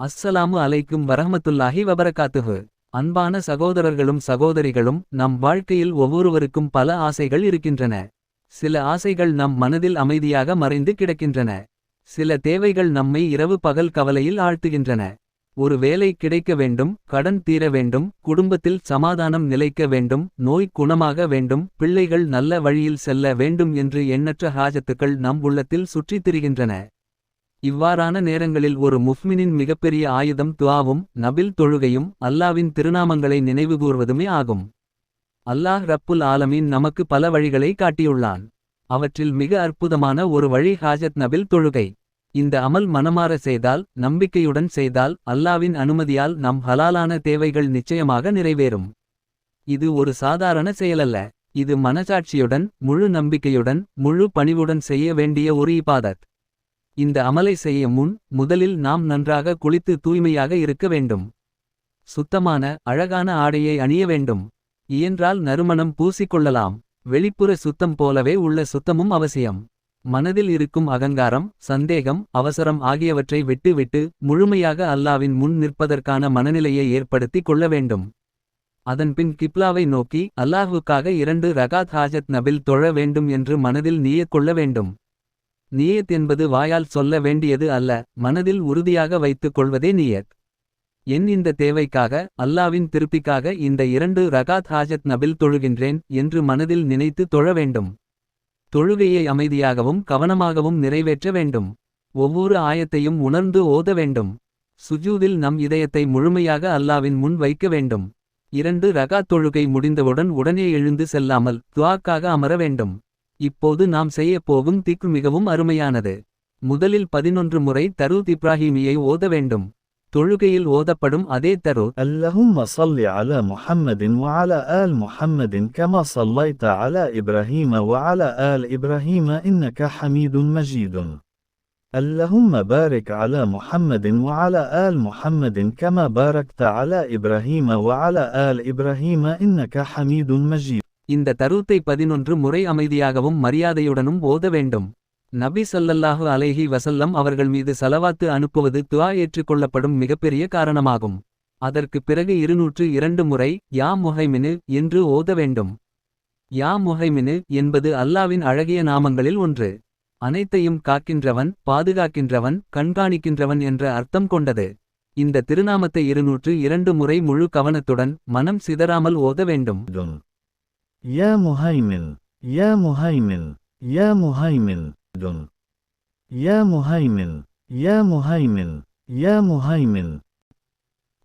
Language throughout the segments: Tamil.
அஸ்ஸலாமு அலைக்கும் வரஹமத்துல்லாஹி வபரகாத்துஹு. அன்பான சகோதரர்களும் சகோதரிகளும் நம் வாழ்க்கையில் ஒவ்வொருவருக்கும் பல ஆசைகள் இருக்கின்றன. சில ஆசைகள் நம் மனதில் அமைதியாக மறைந்து கிடக்கின்றன. சில தேவைகள் நம்மை இரவு பகல் கவலையில் ஆழ்த்துகின்றன. ஒரு வேலை கிடைக்க வேண்டும் கடன் தீர வேண்டும் குடும்பத்தில் சமாதானம் நிலைக்க வேண்டும் நோய் குணமாக வேண்டும் பிள்ளைகள் நல்ல வழியில் செல்ல வேண்டும் என்று எண்ணற்ற ஹாஜத்துக்கள் நம் உள்ளத்தில் சுற்றித் திரிகின்றன. இவ்வாறான நேரங்களில் ஒரு முஃமினின் மிகப்பெரிய ஆயுதம் துவாவும் நபில் தொழுகையும் அல்லாவின் திருநாமங்களை நினைவுகூர்வதுமே ஆகும். அல்லாஹ் ரப்புல் ஆலமீன் நமக்கு பல வழிகளை காட்டியுள்ளான். அவற்றில் மிக அற்புதமான ஒரு வழி ஹாஜத் நபில் தொழுகை. இந்த அமல் மனமாற செய்தால் நம்பிக்கையுடன் செய்தால் அல்லாவின் அனுமதியால் நம் ஹலாலான தேவைகள் நிச்சயமாக நிறைவேறும். இது ஒரு சாதாரண செயலல்ல. இது மனசாட்சியுடன் முழு நம்பிக்கையுடன் முழு பணிவுடன் செய்ய வேண்டிய ஒரு இபாதத். இந்த அமலை செய்ய முன் முதலில் நாம் நன்றாக குளித்து தூய்மையாக இருக்க வேண்டும். சுத்தமான அழகான ஆடையை அணிய வேண்டும். இயன்றால் நறுமணம் பூசிக்கொள்ளலாம். வெளிப்புற சுத்தம் போலவே உள்ள சுத்தமும் அவசியம். மனதில் இருக்கும் அகங்காரம் சந்தேகம் அவசரம் ஆகியவற்றை விட்டுவிட்டு முழுமையாக அல்லாவின் முன் நிற்பதற்கான மனநிலையை ஏற்படுத்திக் கொள்ள வேண்டும். அதன்பின் கிப்லாவை நோக்கி அல்லாஹுக்காக இரண்டு ரகாத் ஹாஜத் நபில் தொழ வேண்டும் என்று மனதில் நீயக் கொள்ள வேண்டும். நியத் என்பது வாயால் சொல்ல வேண்டியது அல்ல மனதில் உறுதியாக வைத்துக் கொள்வதே நியத். என் இந்த தேவைக்காக அல்லாவின் திருப்திக்காக இந்த இரண்டு ரகாத் ஹாஜத் நபில் தொழுகின்றேன் என்று மனதில் நினைத்து தொழ வேண்டும். தொழுகையை அமைதியாகவும் கவனமாகவும் நிறைவேற்ற வேண்டும். ஒவ்வொரு ஆயத்தையும் உணர்ந்து ஓத வேண்டும். சுஜூதில் நம் இதயத்தை முழுமையாக அல்லாவின் முன் வைக்க வேண்டும். இரண்டு ரகாத் தொழுகை முடிந்தவுடன் உடனே எழுந்து செல்லாமல் துவாக்காக அமர வேண்டும். இப்போது நாம் செய்யப் போகும் திக்கு மிகவும் அருமையானது முதலில் பதினொன்று முறை தரூத் இப்ராஹீமியை ஓத வேண்டும் தொழுகையில் ஓதப்படும் அதே தரூத் اللهم صل على محمد وعلى آل محمد كما صليت على إبراهيم وعلى آل إبراهيم إنك حميد مجيد اللهم بارك على محمد وعلى آل محمد كما باركت على إبراهيم وعلى آل إبراهيم إنك حميد مجيد இந்த தருத்தை பதினொன்று முறை அமைதியாகவும் மரியாதையுடனும் ஓத வேண்டும். நபி சல்லல்லாஹு அலேஹி வசல்லம் அவர்கள் மீது சலவாத்து அனுப்புவது துவா ஏற்றுக்கொள்ளப்படும் மிகப்பெரிய காரணமாகும். அதற்கு பிறகு இருநூற்று இரண்டு முறை யா முஹைமினு என்று ஓத வேண்டும். யா முஹைமினு என்பது அல்லாவின் அழகிய நாமங்களில் ஒன்று. அனைத்தையும் காக்கின்றவன் பாதுகாக்கின்றவன் கண்காணிக்கின்றவன் என்ற அர்த்தம் கொண்டது. இந்த திருநாமத்தை இருநூற்று இரண்டு முறை முழு கவனத்துடன் மனம் சிதறாமல் ஓத வேண்டும். يا مهيمن يا مهيمن يا مهيمن دن يا مهيمن يا مهيمن يا مهيمن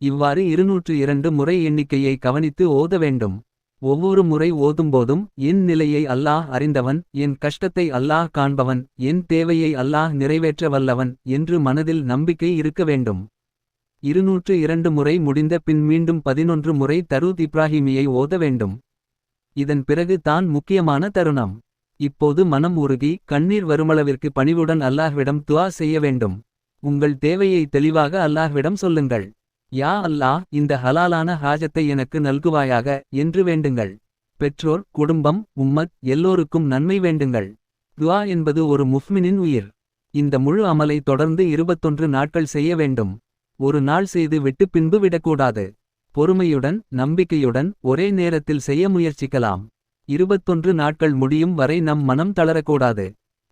இவ்வாறு இருநூற்று இரண்டு முறை எண்ணிக்கையை கவனித்து ஓத வேண்டும் ஒவ்வொரு முறை ஓதும்போதும் என் நிலையை அல்லாஹ் அறிந்தவன் என் கஷ்டத்தை அல்லாஹ் காண்பவன் என் தேவையை அல்லாஹ் நிறைவேற்ற வல்லவன் என்று மனதில் நம்பிக்கை இருக்க வேண்டும் இருநூற்று இரண்டு முறை முடிந்த பின் மீண்டும் பதினொன்று முறை தரூத் இப்ராஹிமியை ஓத வேண்டும் இதன் பிறகு தான் முக்கியமான தருணம். இப்போது மனம் உருகி கண்ணீர் வருமளவிற்கு பணிவுடன் அல்லாஹ்விடம் துவா செய்ய வேண்டும். உங்கள் தேவையை தெளிவாக அல்லாஹ்விடம் சொல்லுங்கள். யா அல்லாஹ் இந்த ஹலாலான ஹாஜத்தை எனக்கு நல்குவாயாக என்று வேண்டுங்கள். பெற்றோர் குடும்பம் உம்மத் எல்லோருக்கும் நன்மை வேண்டுங்கள். துவா என்பது ஒரு முஃமினின் உயிர். இந்த முழு அமலை தொடர்ந்து இருபத்தொன்று நாட்கள் செய்ய வேண்டும். ஒரு நாள் செய்து விட்டு பின்பு விடக்கூடாது. பொறுமையுடன் நம்பிக்கையுடன் ஒரே நேரத்தில் செய்ய முயற்சிக்கலாம். இருபத்தொன்று நாட்கள் முடியும் வரை நம் மனம் தளரக்கூடாது.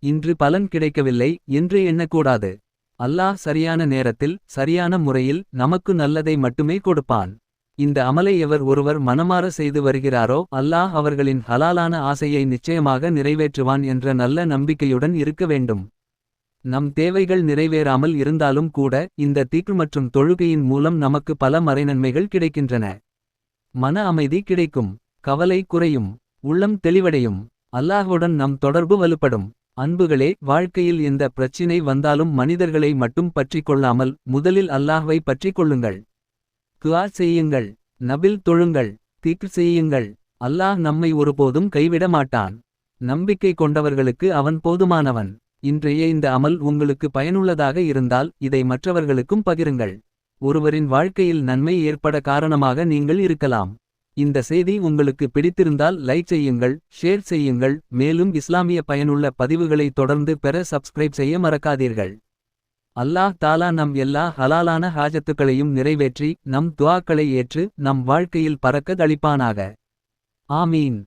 இன்று பலன் கிடைக்கவில்லை என்று எண்ணக்கூடாது. அல்லாஹ் சரியான நேரத்தில் சரியான முறையில் நமக்கு நல்லதை மட்டுமே கொடுப்பான். இந்த அமலை எவர் ஒருவர் மனமாற செய்து வருகிறாரோ அல்லாஹ் அவர்களின் ஹலாலான ஆசையை நிச்சயமாக நிறைவேற்றுவான் என்ற நல்ல நம்பிக்கையுடன் இருக்க வேண்டும். நம் தேவைகள் நிறைவேறாமல் இருந்தாலும் கூட இந்த தீக்கு மற்றும் தொழுகையின் மூலம் நமக்கு பல மறைநன்மைகள் கிடைக்கின்றன. மன அமைதி கிடைக்கும் கவலை குறையும் உள்ளம் தெளிவடையும் அல்லாஹுடன் நம் தொடர்பு வலுப்படும். அன்புகளே வாழ்க்கையில் எந்த பிரச்சினை வந்தாலும் மனிதர்களை மட்டும் பற்றிக் கொள்ளாமல் முதலில் அல்லாஹ்வை பற்றிக் கொள்ளுங்கள். துஆ செய்யுங்கள் நபில் தொழுங்கள் தீக்கு செய்யுங்கள். அல்லாஹ் நம்மை ஒருபோதும் கைவிட மாட்டான் நம்பிக்கை கொண்டவர்களுக்கு அவன் போதுமானவன். இன்றைய இந்த அமல் உங்களுக்கு பயனுள்ளதாக இருந்தால் இதை மற்றவர்களுக்கும் பகிருங்கள். ஒருவரின் வாழ்க்கையில் நன்மை ஏற்பட காரணமாக நீங்கள் இருக்கலாம். இந்த செய்தி உங்களுக்கு பிடித்திருந்தால் லைக் செய்யுங்கள் ஷேர் செய்யுங்கள் மேலும் இஸ்லாமிய பயனுள்ள பதிவுகளை தொடர்ந்து பெற சப்ஸ்கிரைப் செய்ய மறக்காதீர்கள். அல்லாஹ் தாலா நம் எல்லா ஹலாலான ஹாஜத்துக்களையும் நிறைவேற்றி நம் துவாக்களை ஏற்று நம் வாழ்க்கையில் பறக்கத் தளிப்பானாக ஆமீன்.